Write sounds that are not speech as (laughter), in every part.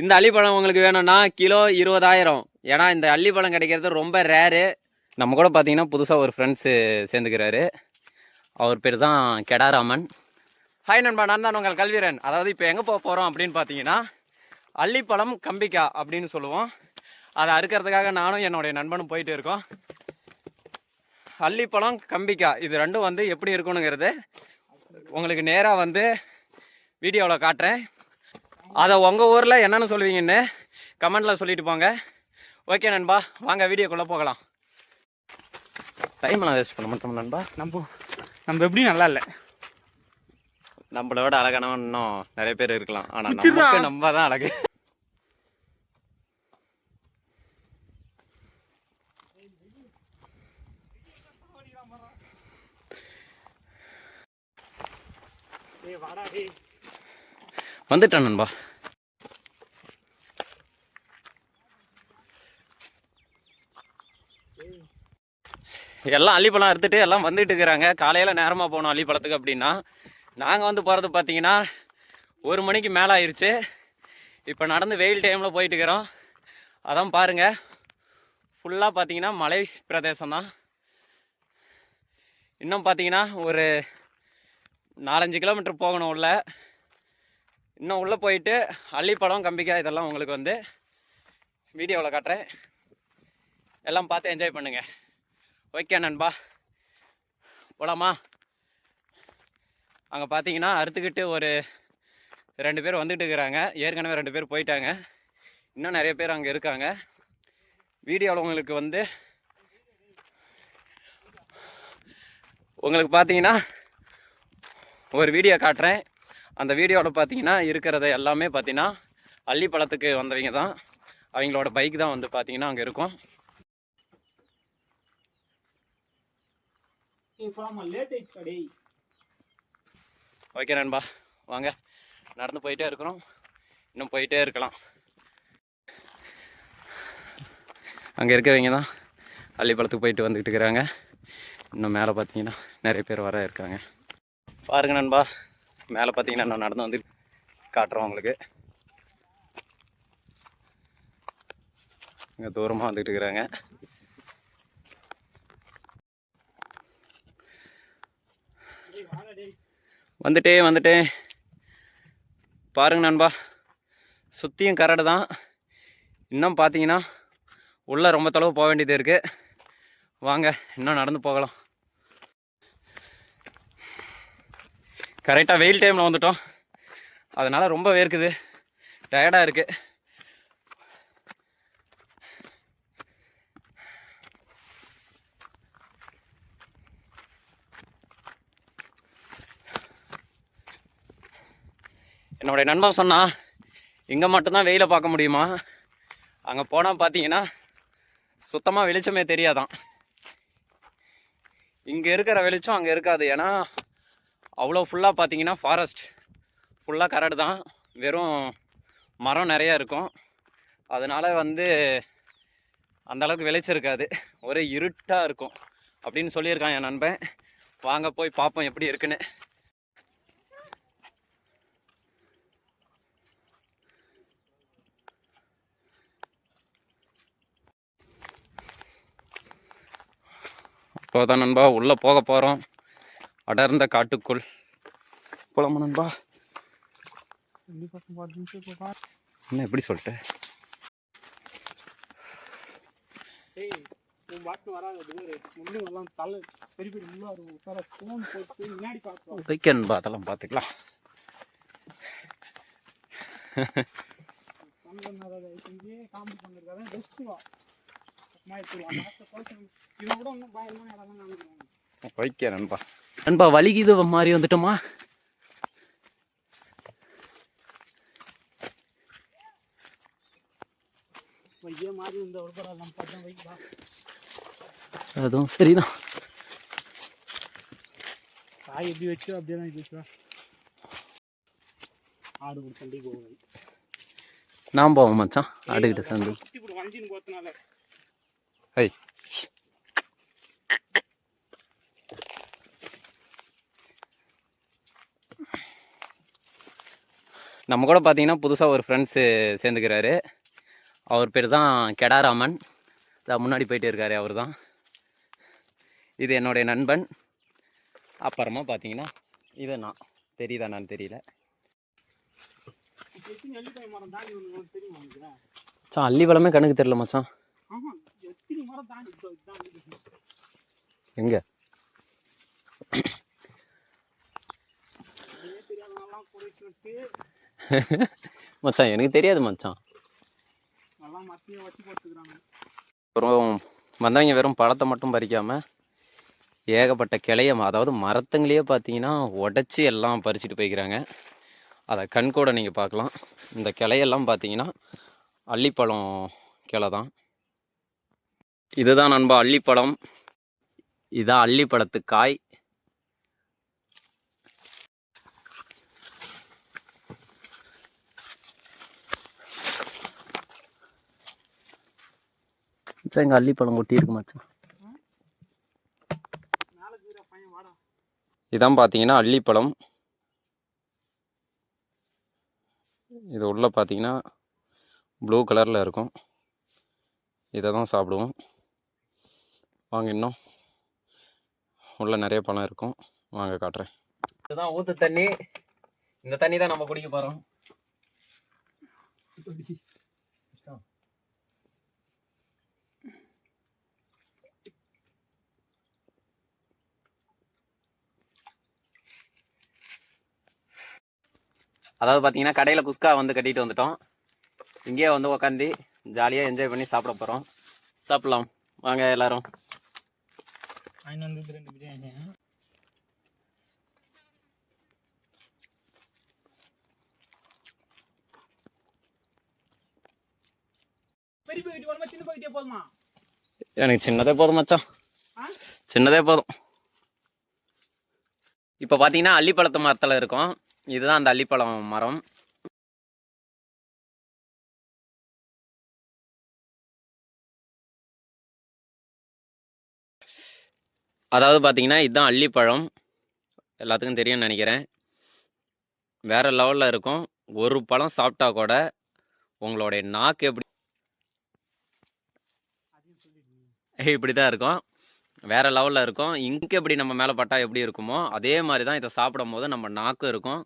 இந்த அள்ளிப்பழம் உங்களுக்கு வேணும்னா கிலோ இருபதாயிரம். ஏன்னா இந்த அள்ளிப்பழம் கிடைக்கிறது ரொம்ப ரேரு நம்ம கூட பார்த்தீங்கன்னா புதுசாக ஒரு ஃப்ரெண்ட்ஸு சேர்ந்துக்கிறாரு. அவர் பேர் தான் கெடாராமன். ஹாய் நண்பா நான் தான் உங்கள் கல்வீரன். அதாவது இப்போ எங்கே போக போகிறோம் அப்படின்னு பார்த்தீங்கன்னா அள்ளிப்பழம் கம்பிக்கா அப்படின்னு சொல்லுவோம். அதை அறுக்கிறதுக்காக நானும் என்னுடைய நண்பனும் போயிட்டு இருக்கோம். அள்ளிப்பழம் கம்பிக்கா இது ரெண்டும் வந்து எப்படி இருக்கணுங்கிறது உங்களுக்கு நேராக வந்து வீடியோவில் காட்டுறேன். அதை உங்கள் ஊரில் என்னென்னு சொல்லுவீங்கன்னு கமெண்டில் சொல்லிட்டு போங்க. ஓகே நண்பா வாங்க வீடியோக்குள்ளே போகலாம். டைம்லாம் வேஸ்ட் பண்ண மாட்டோம் நண்பா. நம்ம நம்ம எப்படி நல்லா இல்லை. நம்மளோட அழகானவன் இன்னும் நிறைய பேர் இருக்கலாம். ஆனால். நமக்கு நம்ம தான் அழகு. வந்துட்டேன் நண்பா. எல்லாம் அள்ளிப்பழம் எடுத்துகிட்டு எல்லாம் வந்துட்டு இருக்கிறாங்க. காலையில் நேரமாக போகணும் அள்ளிப்பழத்துக்கு அப்படின்னா. நாங்கள் வந்து போகிறது பார்த்தீங்கன்னா ஒரு மணிக்கு மேலே ஆயிடுச்சு இப்போ நடந்து வெயில் டைமில் போயிட்டு இருக்கிறோம். அதான் பாருங்கள் ஃபுல்லாக பார்த்தீங்கன்னா மலை பிரதேசம் தான். இன்னும் பார்த்தீங்கன்னா ஒரு நாலஞ்சு கிலோமீட்டர் போகணும் உள்ள. இன்னும் உள்ளே போயிட்டு அள்ளிப்பழம் கம்பிக்காய் இதெல்லாம் உங்களுக்கு வந்து வீடியோவில் காட்டுறேன். எல்லாம் பார்த்து என்ஜாய் பண்ணுங்கள் ஓகே நண்பா. போலாமா? அங்கே பார்த்தீங்கன்னா அறுத்துக்கிட்டு ஒரு ரெண்டு பேர் வந்துக்கிட்டு இருக்கிறாங்க. ஏற்கனவே ரெண்டு பேர் போயிட்டாங்க. இன்னும் நிறைய பேர் அங்கே இருக்காங்க. வீடியோவில் உங்களுக்கு வந்து உங்களுக்கு பார்த்தீங்கன்னா ஒரு வீடியோ காட்டுறேன். அந்த வீடியோவில் பார்த்தீங்கன்னா இருக்கிறத எல்லாமே பார்த்தீங்கன்னா அள்ளிப்பழத்துக்கு வந்தவங்க தான். அவங்களோட பைக் தான் வந்து பார்த்தீங்கன்னா அங்கே இருக்கும் ஏய் போலாமா லேட் ஆயிடுச்சு டேய் ஓகே நண்பா வாங்க. நடந்து போயிட்டே இருக்கிறோம் இன்னும் போயிட்டே இருக்கலாம். அங்கே இருக்கிறவங்க தான் அள்ளிப்பழத்துக்கு போயிட்டு வந்துக்கிட்டு இருக்கிறாங்க. இன்னும் மேலே பார்த்தீங்கன்னா நிறைய பேர் வர இருக்காங்க. பாருங்க நண்பா மேலே பார்த்தீங்கன்னா நான் நடந்து வந்து காட்டுறோம் உங்களுக்கு. இங்கே தூரமாக வந்துக்கிட்டு இருக்கிறாங்க. வந்துட்டேன் வந்துட்டேன் பாருங்க நண்பா சுற்றியும் கரடு தான். இன்னும் பார்த்தீங்கன்னா உள்ளே ரொம்ப தொலைவு போக வேண்டியது இருக்குது வாங்க இன்னும் நடந்து போகலாம். கரெக்டாக வெயில் டைமில் வந்துட்டோம். அதனால் ரொம்ப வேர்க்குது. டயர்டாக இருக்குது என்னுடைய நண்பன் சொன்னான் இங்கே மட்டும்தான் வெயிலை பார்க்க முடியுமா? அங்கே போனால் பார்த்தீங்கன்னா சுத்தமாக வெளிச்சமே தெரியாதான். இங்கே இருக்கிற வெளிச்சம் அங்கே இருக்காது. ஏன்னா அவ்வளோ ஃபுல்லாக பார்த்தீங்கன்னா ஃபாரஸ்ட் ஃபுல்லாக கரடு தான். வெறும் மரம் நிறையா இருக்கும். அதனால் வந்து அந்த அளவுக்கு வெளிச்சம் இருக்காது. ஒரே இருட்டாக இருக்கும். அப்படின்னு சொல்லியிருக்கான் என் நண்பன். வாங்க போய் பார்ப்போம் எப்படி இருக்குன்னு. இப்போதான் நண்பா உள்ளே போக போகிறோம் அடர்ந்த காட்டுக்குள். போலாமா நண்பா? என்ன எப்படி சொல்லிட்டு? டேய் உன் பாட்டு வராத டேய் முள்ளு எல்லாம் தலை பெரிய பெரிய முள்ளா இருக்கும். உட்கார ஃபோன் போட்டு முன்னாடி பார்க்கலாம். வைக்க நண்பா அதெல்லாம் பார்த்துக்கலாம். பண்ணாத இங்கே வைக்க நண்பா. நண்பா வலிக்குது மாதிரி வந்துட்டோமா? அதுவும் சரிதான். காய் எப்படி வச்சோ அப்படியே தான் இது வச்சோ ஆடு கூட சண்டைக்கு போகுது. நான் போவோம் மச்சான். ஆடுகிட்ட சந்தை குட்டி போட்டு வஞ்சின்னு போத்தனால ஐய் நம்ம கூட பார்த்தீங்கன்னா புதுசாக ஒரு ஃப்ரெண்ட்ஸு சேர்ந்துக்கிறாரு. அவர் பேர் தான் கெடாராமன். இதான் முன்னாடி போயிட்டு இருக்காரு அவர் தான் இது என்னுடைய நண்பன். அப்புறமா பார்த்தீங்கன்னா இது நான். தெரியுதா நான் தெரியல. மச்சான் அள்ளி வளமே கணக்கு தெரியல மச்சான். எங்கே? (laughs) மச்சான் எனக்கு தெரியாது மச்சான். அப்புறம் வந்தவங்க வெறும் பழத்தை மட்டும் பறிக்காம ஏகப்பட்ட கிளைய அதாவது மரத்துங்களையே பார்த்தீங்கன்னா உடச்சி எல்லாம் பறிச்சுட்டு போய்க்கிறாங்க. அதை கண்கூட நீங்கள் பார்க்கலாம். இந்த கிளையெல்லாம் பார்த்தீங்கன்னா அள்ளிப்பழம் கிளை தான் இதுதான் நண்பா அள்ளிப்பழம் இதான் அள்ளிப்பழத்து காய் மச்சான் இங்கே அள்ளிப்பழம் கொட்டி இருக்கு மச்சான். இதான் பார்த்தீங்கன்னா அள்ளிப்பழம் இது உள்ள பார்த்தீங்கன்னா ப்ளூ கலரில் இருக்கும். இதை தான் சாப்பிடுவோம். வாங்க இன்னும். உள்ள நிறைய பழம் இருக்கும். வாங்க காட்டுறேன். இதுதான் ஊற்று தண்ணி. இந்த தண்ணி தான் நம்ம குடிக்க போகிறோம் அதாவது பார்த்தீங்கன்னா கடையில் குஸ்கா வந்து கட்டிட்டு வந்துட்டோம். இங்கேயே வந்து உக்காந்து ஜாலியாக என்ஜாய் பண்ணி சாப்பிட போகிறோம் சாப்பிட்லாம். வாங்க எல்லாரும். சின்ன பாக்கெட்டே போதுமா எனக்கு சின்னதே போதும் மச்சான் ஆ சின்னதே போதும் இப்போ பார்த்தீங்கன்னா அள்ளிப்பழத்து மரத்தில் இருக்கும். இதுதான் அந்த அள்ளிப்பழம் மரம். அதாவது பார்த்தீங்கன்னா இதுதான் அள்ளிப்பழம் எல்லாத்துக்கும் தெரியும்னு நினைக்கிறேன். வேற லெவலில் இருக்கும். ஒரு பழம் சாப்பிட்டா கூட உங்களுடைய நாக்கு எப்படி இப்படி தான் இருக்கும். வேற லெவலில் இருக்கும். இங்கே எப்படி நம்ம மேலே பட்டா எப்படி இருக்குமோ அதே மாதிரி தான் இதை சாப்பிடும் போது நம்ம நாக்கும் இருக்கும்.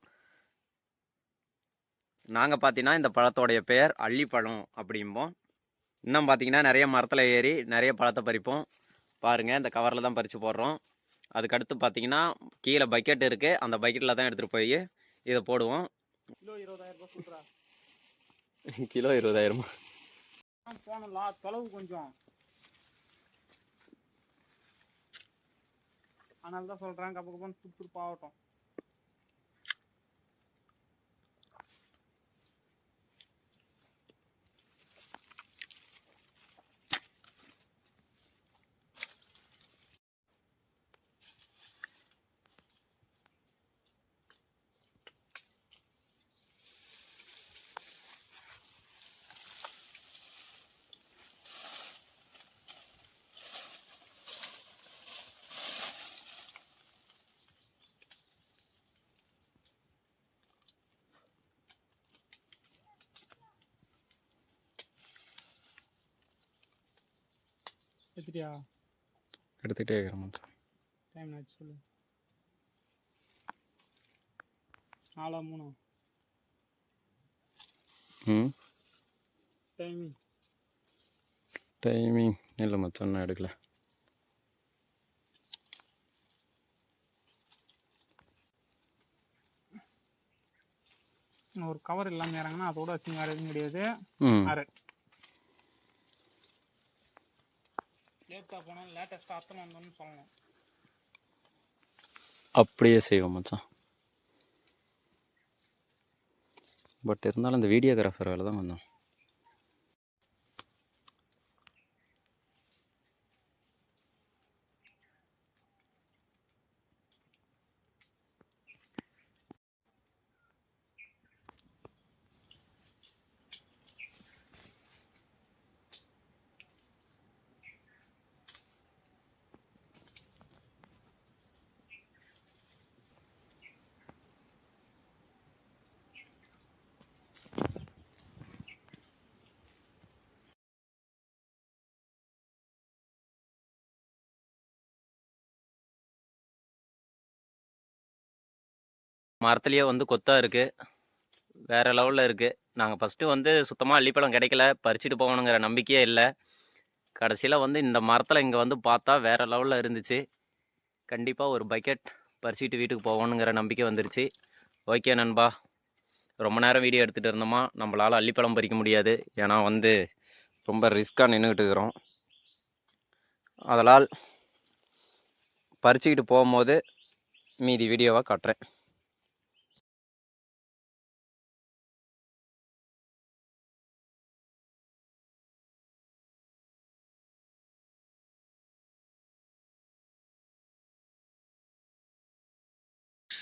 நாங்கள் பார்த்தீங்கன்னா இந்த பழத்தோடைய பெயர் அள்ளிப்பழம் அப்படிம்போம். இன்னும் பார்த்தீங்கன்னா நிறைய மரத்தில் ஏறி நிறைய பழத்தை பறிப்போம். பாருங்கள் இந்த கவரில் தான் பறித்து போடுறோம். அதுக்கடுத்து பார்த்தீங்கன்னா கீழே பக்கெட் இருக்குது அந்த பக்கெட்டில் தான் எடுத்துகிட்டு போய் இதை போடுவோம். கிலோ சொல்றா (laughs) கிலோ இருபதாயிரமா? போனலா தொலைவு கொஞ்சம். அதனால தான் சொல்றேன் கப்ப கப்பன்னு சுறுசுறுப்பு ஆகட்டும் எடுத்துட்டியா? எடுத்துகிட்டே இருக்கிறேன் மச்சான். டைம் ஆச்சு சொல்லு. நாலா மூணு? ம்? டைமிங். டைமிங்? இல்லை மச்சான் நான் எடுக்கல. ஒரு கவர் இல்லாமல் இறங்கினா அதோட வச்சு வேறு எதுவும் கிடையாது ஆறு லேட்டாக போனால் லேட்டஸ்ட்டாக அத்தனை வந்தோம்னு சொல்லணும். அப்படியே செய்வோம் மச்சான். பட் இருந்தாலும் இந்த வீடியோகிராஃபர் வேலை தான் கொஞ்சம் மரத்துலேயே வந்து கொத்தாக இருக்குது வேறு லெவலில் இருக்குது நாங்கள் ஃபஸ்ட்டு வந்து சுத்தமாக அள்ளிப்பழம் கிடைக்கல. பறிச்சுட்டு போகணுங்கிற நம்பிக்கையே இல்லை. கடைசியில் வந்து இந்த மரத்தில் இங்கே வந்து பார்த்தா வேறு லெவலில் இருந்துச்சு. கண்டிப்பாக ஒரு பக்கெட் பறிச்சுட்டு வீட்டுக்கு போகணுங்கிற நம்பிக்கை வந்துருச்சு. ஓகே நண்பா. ரொம்ப நேரம் வீடியோ எடுத்துகிட்டு இருந்தோமா? நம்மளால் அள்ளிப்பழம் பறிக்க முடியாது. ஏன்னா வந்து ரொம்ப ரிஸ்க்காக நின்றுக்கிட்டு இருக்கிறோம். அதனால் பறிச்சுக்கிட்டு போகும்போது மீதி வீடியோவாக காட்டுறேன்.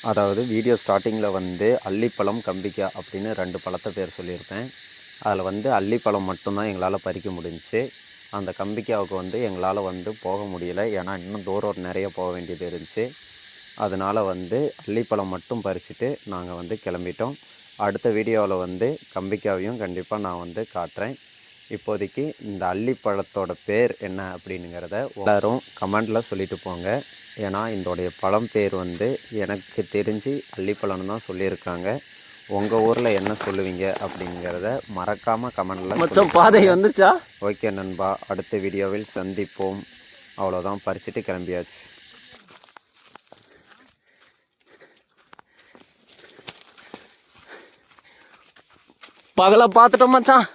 அதாவது வீடியோ ஸ்டார்டிங்கில் வந்து அள்ளிப்பழம் கம்பிக்கா அப்படின்னு ரெண்டு பழத்தை பேர் சொல்லியிருப்பேன். அதில் வந்து அள்ளிப்பழம் மட்டும்தான் எங்களால் பறிக்க முடிஞ்சுச்சு அந்த கம்பிக்காவுக்கு வந்து எங்களால் வந்து போக முடியல. ஏன்னா இன்னும் தூரம் நிறைய போக வேண்டியது இருந்துச்சு. அதனால் வந்து அள்ளிப்பழம் மட்டும் பறிச்சுட்டு நாங்கள் வந்து கிளம்பிட்டோம். அடுத்த வீடியோவில் வந்து கம்பிக்காவையும் கண்டிப்பாக நான் வந்து காட்டுறேன். இப்போதைக்கு இந்த அள்ளிப்பழத்தோட பேர் என்ன அப்படிங்கிறத எல்லாரும் கமெண்டில் சொல்லிட்டு போங்க. ஏன்னா இதோடைய பழம் பேர் வந்து எனக்கு தெரிஞ்சு அள்ளிப்பழம்னு தான் சொல்லியிருக்காங்க. உங்கள் ஊரில் என்ன சொல்லுவீங்க அப்படிங்கிறத மறக்காமல் கமெண்டில் மச்சான் பாதை வந்துருச்சா? ஓகே நண்பா. அடுத்த வீடியோவில் சந்திப்போம். அவ்வளோதான் பறிச்சுட்டு கிளம்பியாச்சு. பகலை பார்த்துட்டோம் மச்சான்.